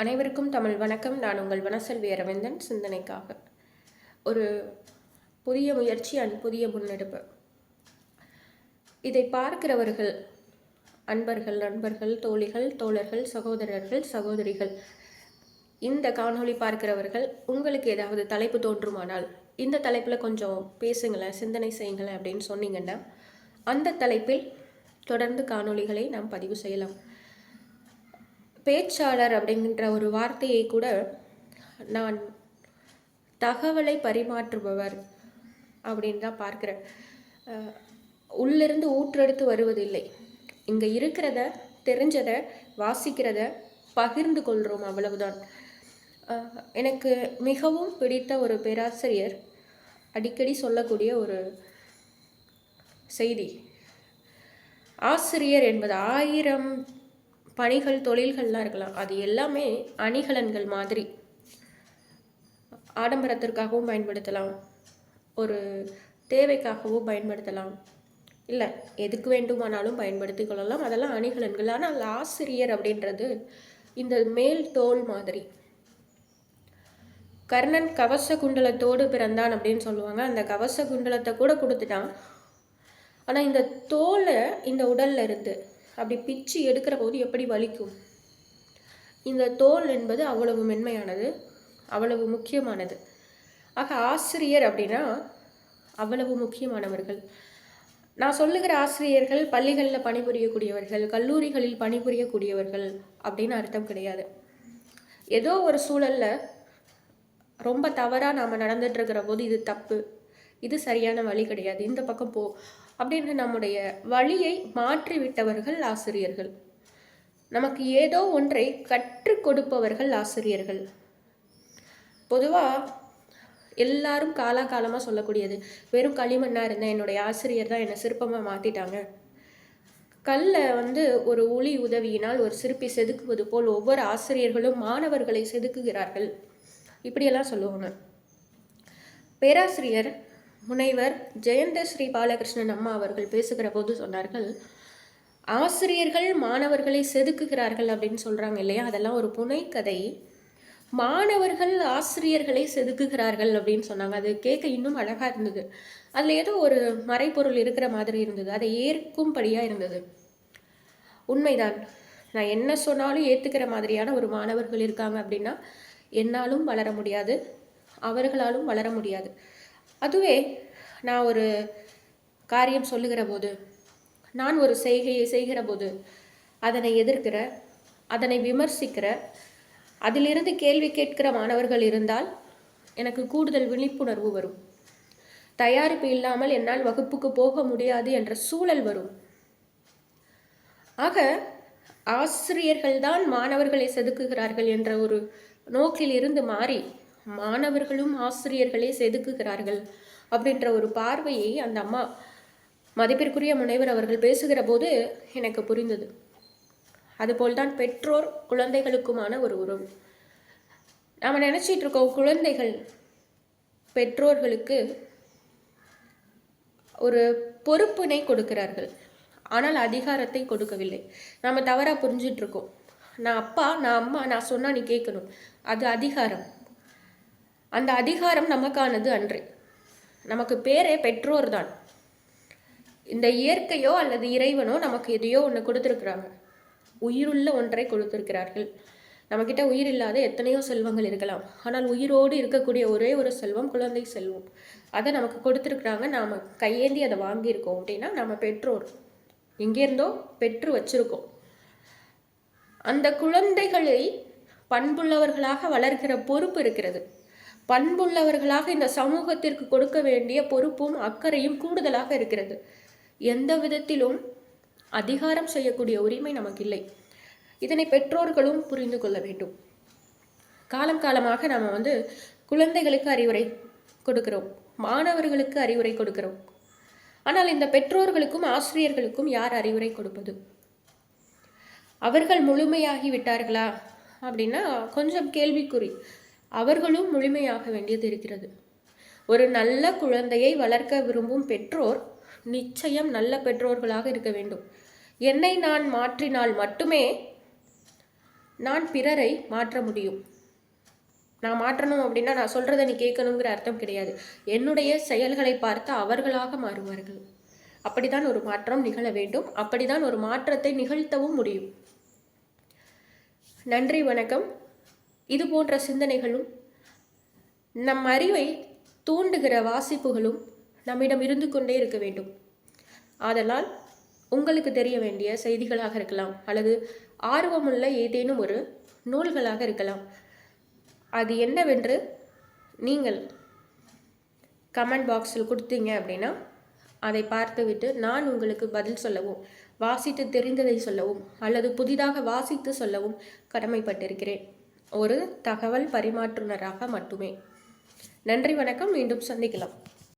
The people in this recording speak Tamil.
அனைவருக்கும் தமிழ் வணக்கம். நான் உங்கள் வனசெல்வி அரவிந்தன் சிந்தனைக்காக. ஒரு புதிய முயற்சி அண்ட் புதிய முன்னெடுப்பு. இதை பார்க்கிறவர்கள் அன்பர்கள் நண்பர்கள் தோழிகள் தோழர்கள் சகோதரர்கள் சகோதரிகள் இந்த காணொளி பார்க்கிறவர்கள் உங்களுக்கு ஏதாவது தலைப்பு தோன்றுமானால் இந்த தலைப்பில் கொஞ்சம் பேசுங்களேன் சிந்தனை செய்யுங்களேன் அப்படின்னு சொன்னீங்கன்னா அந்த தலைப்பில் தொடர்ந்து காணொளிகளை நாம் பதிவு செய்யலாம். பேச்சாளர் அப்படிங்கிற ஒரு வார்த்தையை கூட நான் தகவலை பரிமாற்றுபவர் அப்படின்னு தான் பார்க்குறேன். உள்ளிருந்து ஊற்றெடுத்து வருவதில்லை. இங்கே இருக்கிறத தெரிஞ்சதை வாசிக்கிறத பகிர்ந்து கொள்கிறோம் அவ்வளவுதான். எனக்கு மிகவும் பிடித்த ஒரு பேராசிரியர் அடிக்கடி சொல்லக்கூடிய ஒரு செய்தி. ஆசிரியர் என்பது ஆயிரம் பணிகள் தொழில்கள்லாம் இருக்கலாம். அது எல்லாமே அணிகலன்கள் மாதிரி. ஆடம்பரத்திற்காகவும் பயன்படுத்தலாம். ஒரு தேவைக்காகவும் பயன்படுத்தலாம். இல்லை எதுக்கு வேண்டுமானாலும் பயன்படுத்தி கொள்ளலாம். அதெல்லாம் அணிகலன்கள். ஆனால் ஆசிரியர் அப்படின்றது இந்த மேல் தோல் மாதிரி. கர்ணன் கவச குண்டலத்தோடு பிறந்தான் அப்படின்னு சொல்லுவாங்க. அந்த கவச குண்டலத்தை கூட கொடுத்துட்டான். ஆனால் இந்த தோலை இந்த உடல்ல இருந்து அப்படி பிச்சு எடுக்கிற போது எப்படி வலிக்கும்? இந்த தோல் என்பது அவ்வளவு மென்மையானது அவ்வளவு முக்கியமானது. ஆக ஆசிரியர் அப்படின்னா அவ்வளவு முக்கியமானவர்கள். நான் சொல்லுகிற ஆசிரியர்கள் பள்ளிகளில் பணிபுரியக்கூடியவர்கள் கல்லூரிகளில் பணிபுரியக்கூடியவர்கள் அப்படின்னு அர்த்தம் கிடையாது. ஏதோ ஒரு சூழலில் ரொம்ப தவறாக நாம் நடந்துட்டு இருக்கிற போது இது தப்பு. இது சரியான வழி கிடையாது. இந்த பக்கம் போ. அப்படின்னு நம்முடைய வழியை மாற்றி விட்டவர்கள் ஆசிரியர்கள். நமக்கு ஏதோ ஒன்றை கற்றுக் கொடுப்பவர்கள் ஆசிரியர்கள். பொதுவாக எல்லாரும் காலாகாலமாக சொல்லக்கூடியது வெறும் களிமண்ணாக இருந்தேன் என்னுடைய ஆசிரியர் தான் என்னை சிற்பமாக மாற்றிட்டாங்க கல்லை வந்து ஒரு ஒளி உதவியினால் ஒரு சிற்பி செதுக்குவது போல் ஒவ்வொரு ஆசிரியர்களும் மாணவர்களை செதுக்குகிறார்கள். இப்படியெல்லாம் சொல்லுவாங்க. பேராசிரியர் முனைவர் ஜெயந்த ஸ்ரீ பாலகிருஷ்ணன் அம்மா அவர்கள் பேசுகிற போது சொன்னார்கள் ஆசிரியர்கள் மாணவர்களை செதுக்குகிறார்கள் அப்படின்னு சொல்றாங்க இல்லையா? அதெல்லாம் ஒரு புனைக்கதை மாணவர்கள் ஆசிரியர்களை செதுக்குகிறார்கள் அப்படின்னு சொன்னாங்க. அது கேட்க இன்னும் அழகா இருந்தது. அதுல ஏதோ ஒரு மறைப்பொருள் இருக்கிற மாதிரி இருந்தது. அதை ஏற்கும்படியா இருந்தது. உண்மைதான். நான் என்ன சொன்னாலும் ஏற்றுக்கிற மாதிரியான ஒரு மாணவர்கள் இருக்காங்க அப்படின்னா என்னாலும் வளர முடியாது. அவர்களாலும் வளர முடியாது. அதுவே நான் ஒரு காரியம் சொல்லுகிற போது நான் ஒரு செய்கையை செய்கிற போது அதனை எதிர்க்கிற அதனை விமர்சிக்கிற அதிலிருந்து கேள்வி கேட்கிற மாணவர்கள் இருந்தால் எனக்கு கூடுதல் விழிப்புணர்வு வரும். தயாரிப்பு இல்லாமல் என்னால் வகுப்புக்கு போக முடியாது என்ற சூழல் வரும். ஆக ஆசிரியர்கள்தான் மாணவர்களை செதுக்குகிறார்கள் என்ற ஒரு நோக்கில் இருந்து மாறி மாணவர்களும் ஆசிரியர்களே செதுக்குகிறார்கள் அப்படின்ற ஒரு பார்வையை அந்த அம்மா மதிப்பிற்குரிய முனைவர் அவர்கள் பேசுகிற போது எனக்கு புரிந்தது. அதுபோல்தான் பெற்றோர் குழந்தைகளுக்குமான ஒரு உறவு. நாம் நினச்சிட்டு இருக்கோம் குழந்தைகள் பெற்றோர்களுக்கு ஒரு பொறுப்பினை கொடுக்கிறார்கள். ஆனால் அதிகாரத்தை கொடுக்கவில்லை. நாம் தவறாக புரிஞ்சிட்ருக்கோம் நான் அப்பா நான் அம்மா நான் சொன்னால் நீ கேட்கணும். அது அதிகாரம். அந்த அதிகாரம் நமக்கானது அன்று. நமக்கு பேரே பெற்றோர் தான் இந்த இயற்கையோ அல்லது இறைவனோ நமக்கு எதையோ ஒன்று கொடுத்துருக்குறாங்க. உயிருள்ள ஒன்றை கொடுத்திருக்கிறார்கள். நம்மக்கிட்ட உயிர் இல்லாத எத்தனையோ செல்வங்கள் இருக்கலாம். ஆனால் உயிரோடு இருக்கக்கூடிய ஒரே ஒரு செல்வம் குழந்தை செல்வம். அதை நமக்கு கொடுத்துருக்குறாங்க. நாம் கையேந்தி அதை வாங்கியிருக்கோம் அப்படின்னா நம்ம பெற்றோர். எங்கேருந்தோ பெற்று வச்சுருக்கோம். அந்த குழந்தைகளை பண்புள்ளவர்களாக வளர்க்கிற பொறுப்பு இருக்கிறது. பண்புள்ளவர்களாக இந்த சமூகத்திற்கு கொடுக்க வேண்டிய பொறுப்பும் அக்கறையும் கூடுதலாக இருக்கிறது. எந்த விதத்திலும் அதிகாரம் செய்யக்கூடிய உரிமை நமக்கு இல்லை இதனை பெற்றோர்களும் புரிந்து கொள்ள வேண்டும். காலம் காலமாக நாம் வந்து குழந்தைகளுக்கு அறிவுரை கொடுக்கிறோம். மாணவர்களுக்கு அறிவுரை கொடுக்கிறோம். ஆனால் இந்த பெற்றோர்களுக்கும் ஆசிரியர்களுக்கும் யார் அறிவுரை கொடுப்பது? அவர்கள் முழுமையாகி விட்டார்களா? அப்படின்னா கொஞ்சம் கேள்விக்குறி. அவர்களும் முழுமையாக வேண்டியது இருக்கிறது. ஒரு நல்ல குழந்தையை வளர்க்க விரும்பும் பெற்றோர் நிச்சயம் நல்ல பெற்றோர்களாக இருக்க வேண்டும். என்னை நான் மாற்றினால் மட்டுமே நான் பிறரை மாற்ற முடியும். நான் மாற்றணும் அப்படின்னா நான் சொல்கிறத நீ கேட்கணுங்கிற அர்த்தம் கிடையாது. என்னுடைய செயல்களை பார்த்து அவர்களாக மாறுவார்கள். அப்படிதான் ஒரு மாற்றம் நிகழ வேண்டும். அப்படிதான் ஒரு மாற்றத்தை நிகழ்த்தவும் முடியும். நன்றி வணக்கம். இது போன்ற சிந்தனைகளும் நம் அறிவை தூண்டுகிற வாசிப்புகளும் நம்மிடம் இருந்து கொண்டே இருக்க வேண்டும். ஆதலால் உங்களுக்கு தெரிய வேண்டிய செய்திகளாக இருக்கலாம் அல்லது ஆர்வமுள்ள ஏதேனும் ஒரு நூல்களாக இருக்கலாம். அது என்னவென்று நீங்கள் கமெண்ட் பாக்ஸில் கொடுத்தீங்க அப்படின்னா அதை பார்த்துவிட்டு நான் உங்களுக்கு பதில் சொல்லவும் வாசித்து தெரிந்ததை சொல்லவும் அல்லது புதிதாக வாசித்து சொல்லவும் கடமைப்பட்டிருக்கிறேன். ஒரு தகவல் பரிமாற்றுனராக மட்டுமே. நன்றி வணக்கம். மீண்டும் சந்திக்கலாம்.